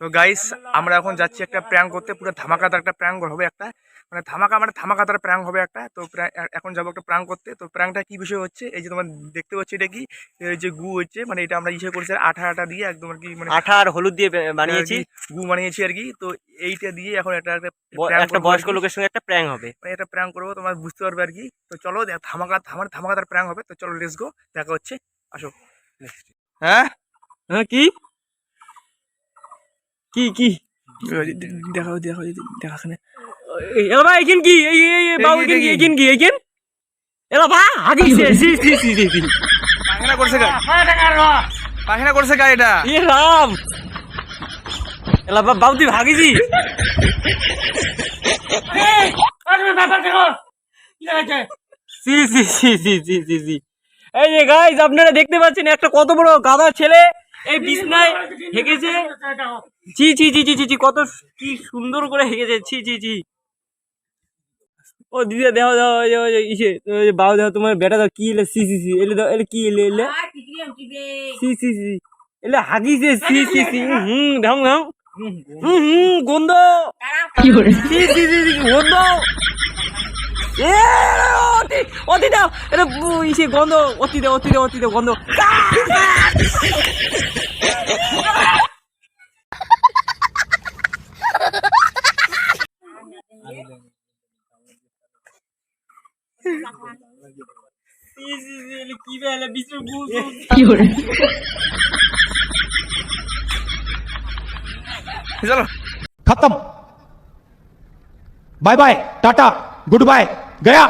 তো গাইস আমরা এখন যাচ্ছি একটা প্র্যাঙ্ক করতে পুরো ধামাকাদার একটা প্র্যাঙ্ক হবে একটা। মানে ধামাকা মানে ধামাকাদার প্র্যাঙ্ক হবে একটা। তো এখন যাব একটা প্র্যাঙ্ক করতে। তো প্র্যাঙ্কটা কি বিষয় হচ্ছে এই যে তোমার দেখতে পাচ্ছি এটা কি? এই যে গু হচ্ছে মানে এটা আমরা ইসে করছি আঠা আঠা দিয়ে একদম আর কি মানে আঠা আর হলুদ দিয়ে বানিয়েছি। গু বানিয়েছি আর কি। তো এইটা দিয়ে এখন একটা একটা একটা বয়স্ক লোকের সঙ্গে একটা প্র্যাঙ্ক হবে। মানে এটা প্র্যাঙ্ক করব তোমার বুঝতে পারবে আর কি। তো চলো দেখ ধামাকা ধামার ধামাকাদার প্র্যাঙ্ক হবে। তো চলো লেটস গো দেখা হচ্ছে। আসো। হ্যাঁ? হ্যাঁ কি? কি কি? দেখা দেখা দেখাখানে এলা ভাই এখান কি? এই এই কি, এখান কি? এই কি? এখান? কি এখান এলা ভাই আগে সি সি সি সি সি পায়খানা করছে গা পায়খানা করছে গা এটা? এ রাম। এলা বা বাবু তুই ভাগিছি? সি সি সি সি সি সি সি এই যে গাইজ আপনারা দেখতে পাচ্ছেন একটা কত বড় গাদা ছেলে। এই বিছনায় হেগেছে ছি ছি ছি ছি ছি ছি কত কি সুন্দর করে হেগেছে ছি ছি ছি ও দিদি দেখো দেখো ইসে বাবু দেখো তোমার বেটা দাও কি এলে সি সি সি এলে দাও এলে কি এলে এলে সি সি সি এলে হাগিছে সি সি সি হুম ধাম ধাম হুম হুম গন্ধ সি সি সি সি গন্ধ এ অতি অতি দাও এটা ইসে গন্ধ অতি দাও অতি দাও অতি দাও গন্ধ সি সি সি এলে কি বেলে বিশ্ব গুস চলো खत्म bye bye tata good bye गया